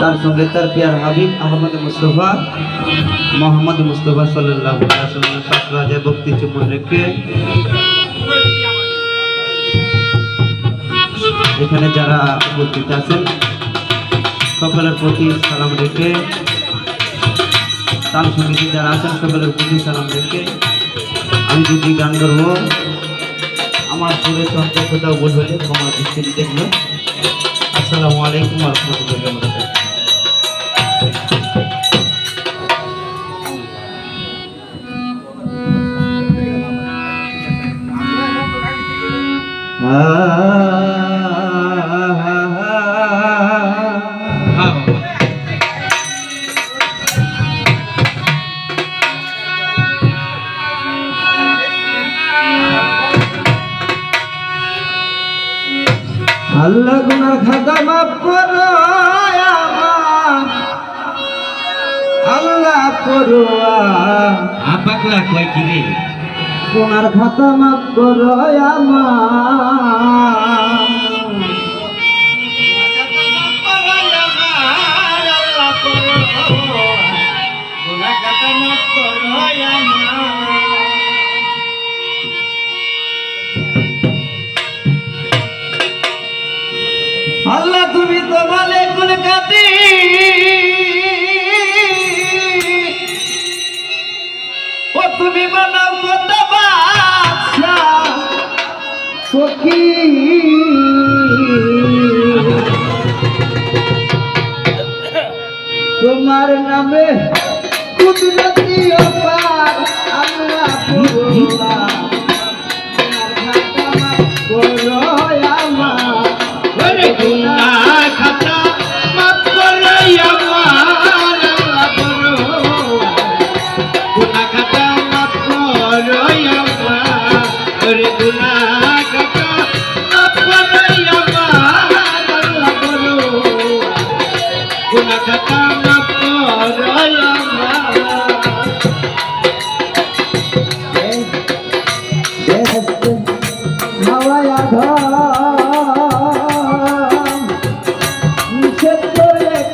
তার সঙ্গে তার পিয়ার হাবিব আহমদ মুস্তফা, মোহাম্মদ মুস্তফা সাল্লাহ রাজায় ভক্তি চুম্বন রেখে এখানে যারা উপস্থিত আছেন, সকলের প্রতি সালাম রেখে, তার সঙ্গীতে যারা আছেন, সকলের প্রতি সালাম রেখে আমি যদি গান করব আমার সন্তান কোথাও ভুল হলে ক্ষমা দৃষ্টিতে দেখবে আসসালামু আলাইকুম রহমতুল্লাহ আল্লাহ গুনার খাতা আল্লাহ করো আপাকলা কয় কি রে? গুনার খাতা মাফ করো আল্লাহ তুমি তো বলে কোন কাতি ও তুমি বানাও সখী। তোমার নামে কুদরতি অপার আল্লাহ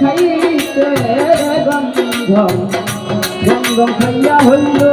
খাইতে গন্ধ গন্ধ খাইয়া হইল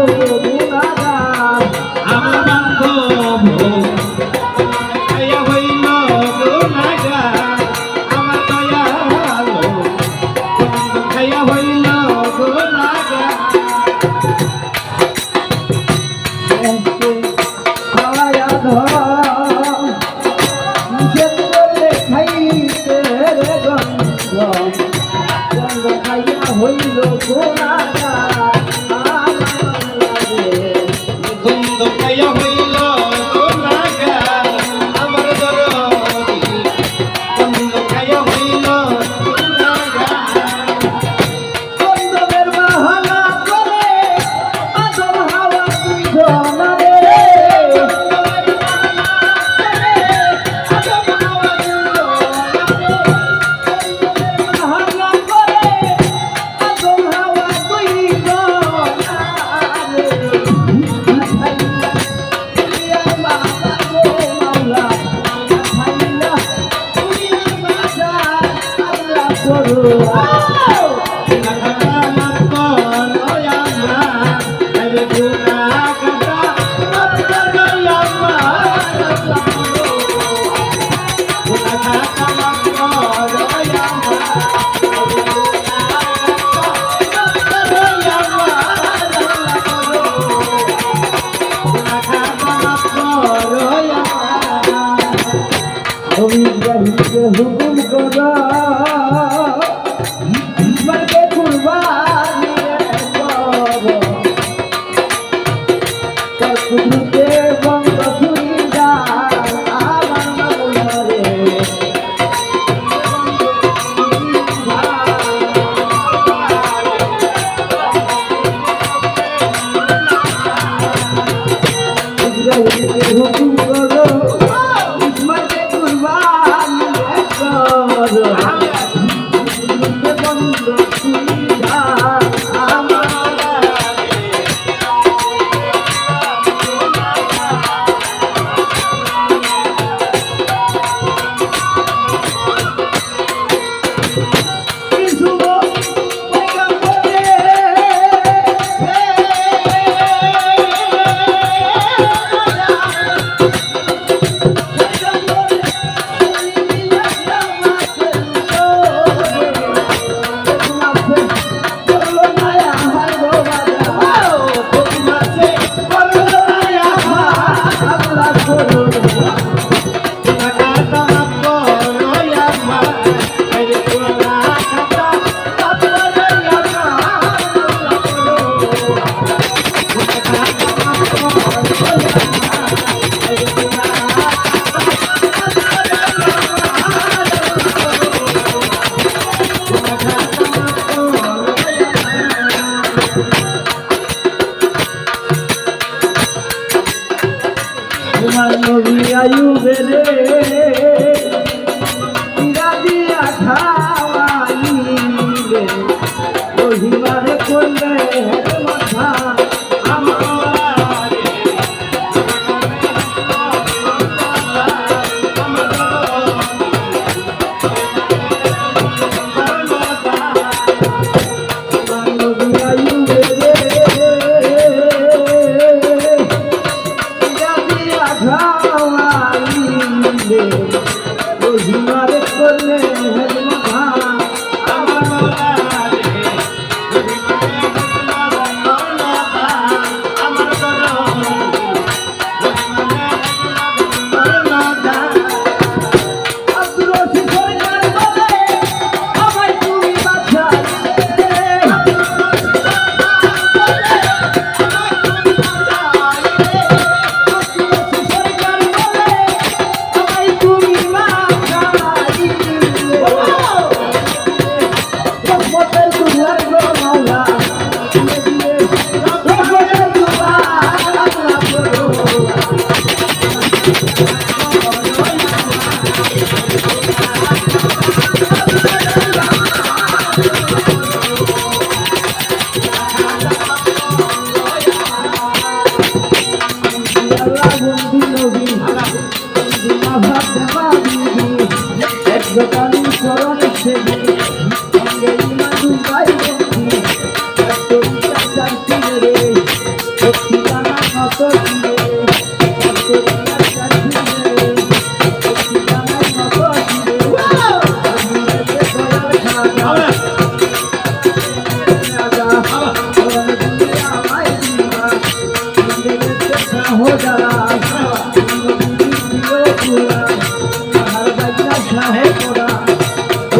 아 हमारे बोले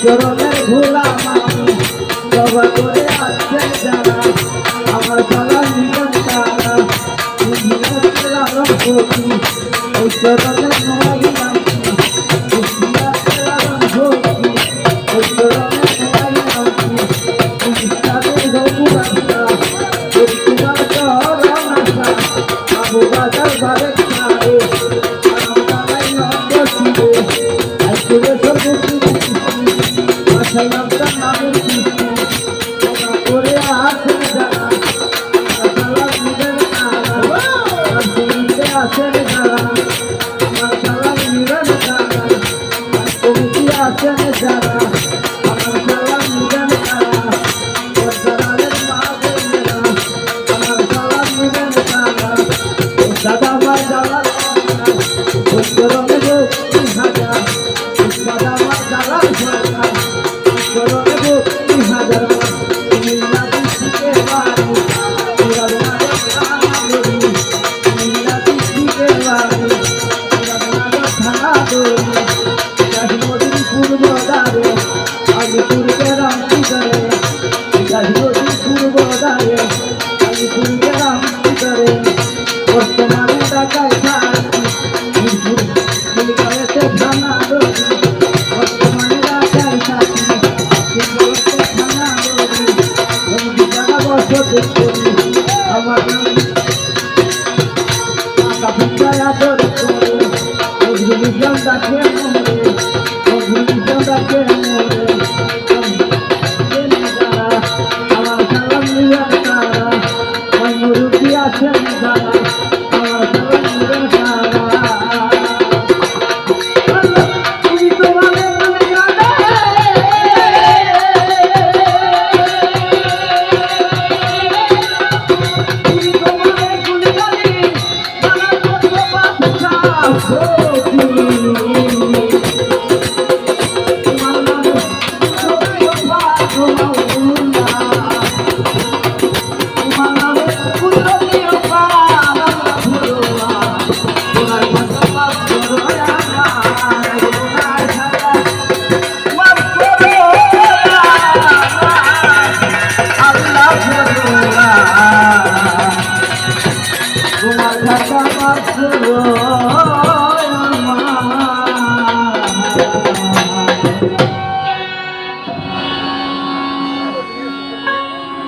চরণের ভোলা মামি সবা করে আছেন যারা আমার সারা জীবন তারা চরণ सकते